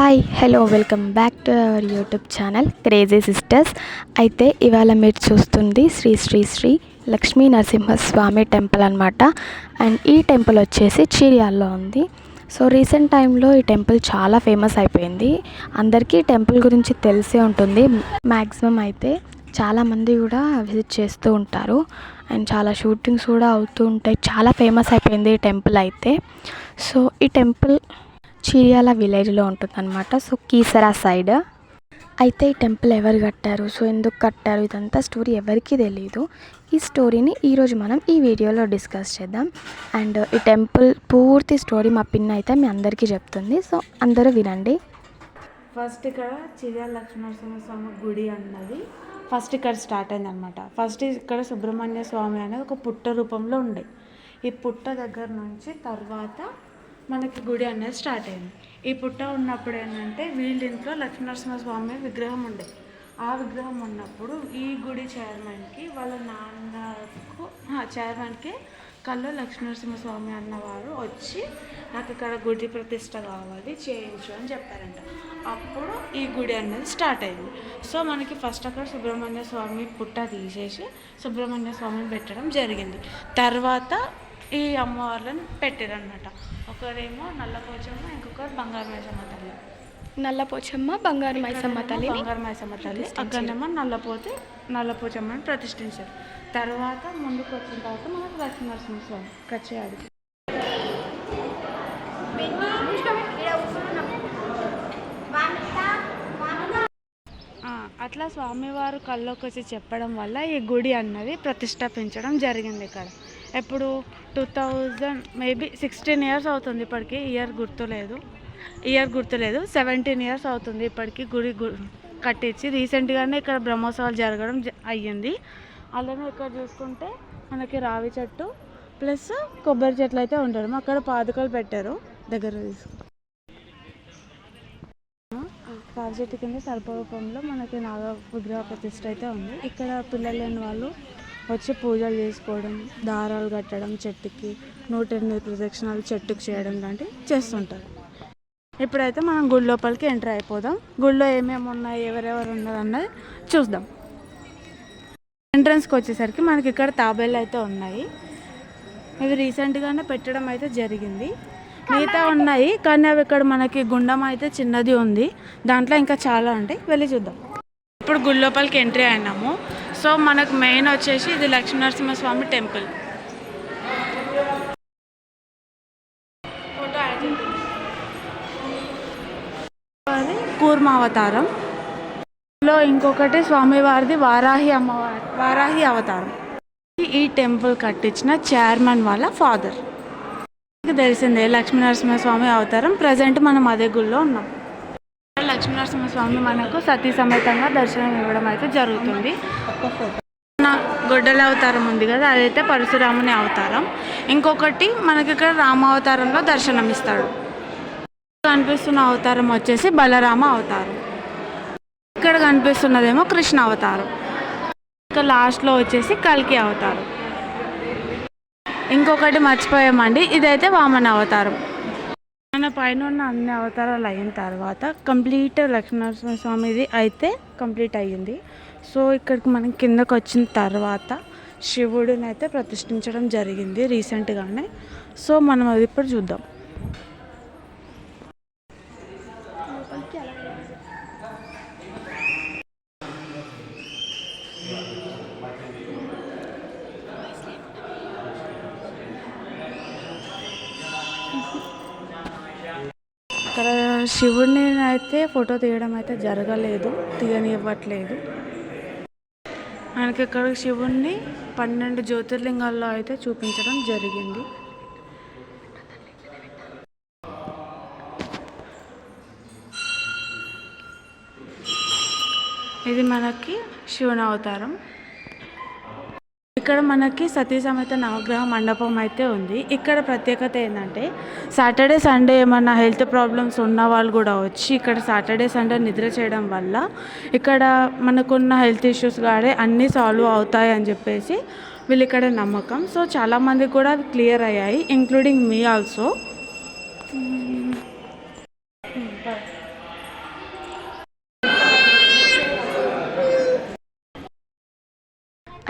Hi hello welcome back to our YouTube channel crazy sisters అయితే ఇవాళ మీరు చూస్తుంది శ్రీ శ్రీ శ్రీ లక్ష్మీ నరసింహస్వామి టెంపుల్ అనమాట అండ్ ఈ టెంపుల్ వచ్చేసి చీరియాల్లో ఉంది. సో రీసెంట్ టైంలో ఈ టెంపుల్ చాలా ఫేమస్ అయిపోయింది. అందరికీ టెంపుల్ గురించి తెలిసే ఉంటుంది. మ్యాక్సిమం అయితే చాలామంది కూడా విజిట్ చేస్తూ ఉంటారు. అండ్ చాలా షూటింగ్స్ కూడా అవుతూ ఉంటాయి. చాలా ఫేమస్ అయిపోయింది ఈ టెంపుల్ అయితే. సో ఈ టెంపుల్ చిరియాల విలేజ్లో ఉంటుందన్నమాట. So Keesara side. అయితే ఈ టెంపుల్ ఎవరు కట్టారు? సో ఎందుకు కట్టారు? ఇదంతా స్టోరీ ఎవరికీ తెలియదు ఈ స్టోరీని ఈరోజు మనం ఈ వీడియోలో డిస్కస్ చేద్దాం. అండ్ ఈ టెంపుల్ పూర్తి స్టోరీ మా పిన్ అయితే మీ అందరికీ చెప్తుంది. సో అందరూ వినండి. ఫస్ట్ ఇక్కడ చిరియాల లక్ష్మీనరసింహ స్వామి గుడి అన్నది ఫస్ట్ ఇక్కడ స్టార్ట్ అయింది అనమాట ఫస్ట్ ఇక్కడ సుబ్రహ్మణ్య స్వామి అనేది ఒక పుట్ట రూపంలో ఉండే. ఈ పుట్ట దగ్గర నుంచి తర్వాత మనకి గుడి అనేది స్టార్ట్ అయింది. ఈ పుట్ట ఉన్నప్పుడు ఏంటంటే వీళ్ళ ఇంట్లో లక్ష్మీనరసింహ స్వామి విగ్రహం ఉండే. ఆ విగ్రహం ఉన్నప్పుడు ఈ గుడి చైర్మన్కి వాళ్ళ నాన్నకు చైర్మన్కి కల్లో లక్ష్మీనరసింహస్వామి అన్నవారు వచ్చి నాకు ఇక్కడ గుడి ప్రతిష్ట కావాలి చేయించు అని చెప్పారంట. అప్పుడు ఈ గుడి అనేది స్టార్ట్ అయింది. సో మనకి ఫస్ట్ అక్కడ సుబ్రహ్మణ్య స్వామి పుట్ట తీసేసి సుబ్రహ్మణ్య స్వామిని పెట్టడం జరిగింది. తర్వాత ఈ అమ్మవార్లను పెట్టారనమాట ఒకరేమో నల్లపోచమ్మ ఇంకొకరు బంగారు మైసమ్మ తల్లి. నల్లపోచమ్మ బంగారు మైసమ్మ తల్లిని బంగారు మైసమ్మ తల్లి అక్కడనేమో నల్లపోతే నల్లపోచమ్మని ప్రతిష్ఠించారు. తర్వాత ముందుకు వచ్చిన తర్వాత మనకు లక్ష్మీనరసింహ స్వామి కచ్చేయాడు ఆ, అట్లా స్వామివారు కల్లోకి వచ్చి చెప్పడం వల్ల ఈ గుడి అన్నది ప్రతిష్టాపించడం జరిగింది ఇక్కడ. ఎప్పుడు two thousand maybe sixteen years అవుతుంది ఇప్పటికి ఇయర్ గుర్తులేదు. ఇయర్ గుర్తులేదు సెవెంటీన్ ఇయర్స్ అవుతుంది ఇప్పటికి గుడి కట్టించి. రీసెంట్గానే ఇక్కడ బ్రహ్మోత్సవాలు జరగడం జ- అయ్యింది. అలానే ఇక్కడ చూసుకుంటే మనకి రావి చెట్టు ప్లస్ కొబ్బరి చెట్లు అయితే ఉంటారు. అక్కడ పాదుకలు పెట్టారు దగ్గర తీసుకు రావి చెట్టు కింద సర్పరూపంలో మనకి నాగ విగ్రహ ప్రతిష్ట అయితే ఉంది. ఇక్కడ పిల్లలు లేని వాళ్ళు వచ్చి పూజలు చేసుకోవడం దారాలు కట్టడం చెట్టుకి నూట ఎనిమిది ప్రదక్షిణాలు చెట్టుకి చేయడం లాంటివి చేస్తుంటారు. ఇప్పుడైతే మనం గుడి లోపలికి ఎంటర్ అయిపోదాం. గుడిలో ఏమేమి ఉన్నాయి ఎవరెవరు ఉన్నారు అన్నది చూద్దాం. ఎంట్రన్స్కి వచ్చేసరికి మనకి ఇక్కడ తాబేళ్ళు అయితే ఉన్నాయి. ఇవి రీసెంట్గానే పెట్టడం అయితే జరిగింది. మిగతా ఉన్నాయి కానీ అవి ఇక్కడ మనకి గుండం అయితే చిన్నది ఉంది. దాంట్లో ఇంకా చాలా ఉంటాయి. వెళ్ళి చూద్దాం. ఇప్పుడు గుడి లోపలికి ఎంట్రీ అయినాము. సో మనకు మెయిన్ వచ్చేసి ఇది లక్ష్మీనరసింహస్వామి టెంపుల్. అది అవతారం లో ఇంకొకటి స్వామివారిది వారాహి అమ్మవారి వారాహి అవతారం. ఈ టెంపుల్ కట్టించిన చైర్మన్ వాళ్ళ ఫాదర్. మీకు తెలిసిందే లక్ష్మీనరసింహస్వామి అవతారం. ప్రజెంట్ మనం అదే గుళ్ళో ఉన్నాం. లక్ష్మీనరసింహస్వామి మనకు సతీ సమేతంగా దర్శనం ఇవ్వడం అయితే జరుగుతుంది. మన గొడ్డల అవతారం ఉంది కదా అదైతే పరశురాముని అవతారం. ఇంకొకటి మనకి ఇక్కడ రామ అవతారంలో దర్శనం ఇస్తాడు. కనిపిస్తున్న అవతారం వచ్చేసి బలరామ అవతారం. ఇక్కడ కనిపిస్తున్నదేమో కృష్ణ అవతారం. ఇంకా లాస్ట్లో వచ్చేసి కల్కి అవతారం. ఇంకొకటి మర్చిపోయామండి ఇదైతే వామన అవతారం. మన పైన ఉన్న అన్ని అవతారాలు అయిన తర్వాత కంప్లీట్ లక్ష్మీనరసింహ స్వామిది అయితే కంప్లీట్ అయ్యింది. సో ఇక్కడికి మనం కిందకు వచ్చిన తర్వాత శివుడిని అయితే ప్రతిష్ఠించడం జరిగింది రీసెంట్గానే. సో మనం అది ఇప్పుడు చూద్దాం. అక్కడ శివుడిని అయితే ఫోటో తీయడం అయితే జరగలేదు తీయనివ్వట్లేదు. మనకి ఇక్కడ శివుణ్ణి పన్నెండు జ్యోతిర్లింగాల్లో అయితే చూపించడం జరిగింది. ఇది మనకి శివుని అవతారం. ఇక్కడ మనకి సతీ సమేత నవగ్రహ మండపం అయితే ఉంది. ఇక్కడ ప్రత్యేకత ఏంటంటే సాటర్డే సండే ఏమన్నా హెల్త్ ప్రాబ్లమ్స్ ఉన్న వాళ్ళు కూడా వచ్చి ఇక్కడ సాటర్డే సండే నిద్ర చేయడం వల్ల ఇక్కడ మనకున్న హెల్త్ ఇష్యూస్ కాడే అన్నీ సాల్వ్ అవుతాయి అని చెప్పేసి వీళ్ళు ఇక్కడ నమ్మకం. సో చాలామంది కూడా క్లియర్ అయ్యాయి ఇంక్లూడింగ్ మీ ఆల్సో.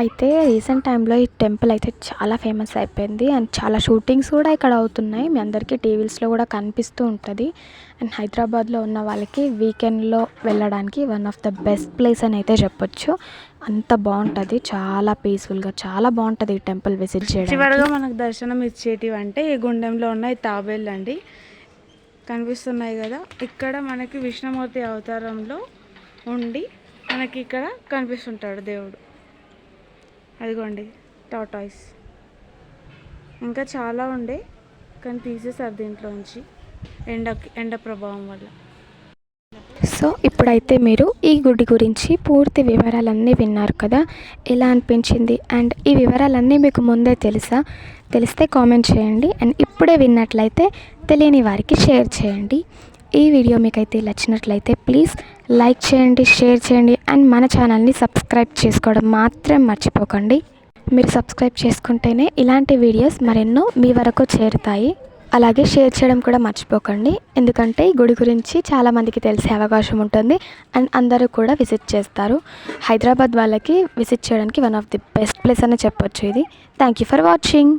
అయితే రీసెంట్ టైంలో ఈ టెంపుల్ అయితే చాలా ఫేమస్ అయిపోయింది. అండ్ చాలా షూటింగ్స్ కూడా ఇక్కడ అవుతున్నాయి. మీ అందరికీ టీవీస్లో కూడా కనిపిస్తూ ఉంటుంది. అండ్ హైదరాబాద్లో ఉన్న వాళ్ళకి వీకెండ్లో వెళ్ళడానికి one of the best place అని అయితే చెప్పొచ్చు. అంత బాగుంటుంది. చాలా పీస్ఫుల్గా చాలా బాగుంటుంది ఈ టెంపుల్ విజిట్ చేయడానికి. చివరిగా మనకు దర్శనం ఇచ్చేటివి అంటే ఈ గుండెంలో ఉన్న తాబేళ్ళు అండి. కనిపిస్తున్నాయి కదా. ఇక్కడ మనకి విష్ణుమూర్తి అవతారంలో ఉండి మనకి ఇక్కడ కనిపిస్తుంటాడు దేవుడు. అదిగోండి టాటాయిస్ ఇంకా చాలా ఉండే కానీ తీసేసారు దీంట్లోంచి ఎండ ఎండ ప్రభావం వల్ల. సో ఇప్పుడైతే మీరు ఈ గుడి గురించి పూర్తి వివరాలన్నీ విన్నారు కదా ఎలా అనిపించింది? అండ్ ఈ వివరాలన్నీ మీకు ముందే తెలుసా? తెలిస్తే కామెంట్ చేయండి. అండ్ ఇప్పుడే విన్నట్లయితే తెలియని వారికి షేర్ చేయండి. ఈ వీడియో మీకైతే నచ్చినట్లయితే ప్లీజ్ లైక్ చేయండి షేర్ చేయండి అండ్ మన ఛానల్ని సబ్స్క్రైబ్ చేసుకోవడం మాత్రం మర్చిపోకండి. మీరు సబ్స్క్రైబ్ చేసుకుంటేనే ఇలాంటి వీడియోస్ మరెన్నో మీ వరకు చేరుతాయి. అలాగే షేర్ చేయడం కూడా మర్చిపోకండి. ఎందుకంటే ఈ గుడి గురించి చాలామందికి తెలిసే అవకాశం ఉంటుంది అండ్ అందరూ కూడా విజిట్ చేస్తారు. హైదరాబాద్ వాళ్ళకి విజిట్ చేయడానికి one of the best place అని చెప్పొచ్చు ఇది. Thank you for watching.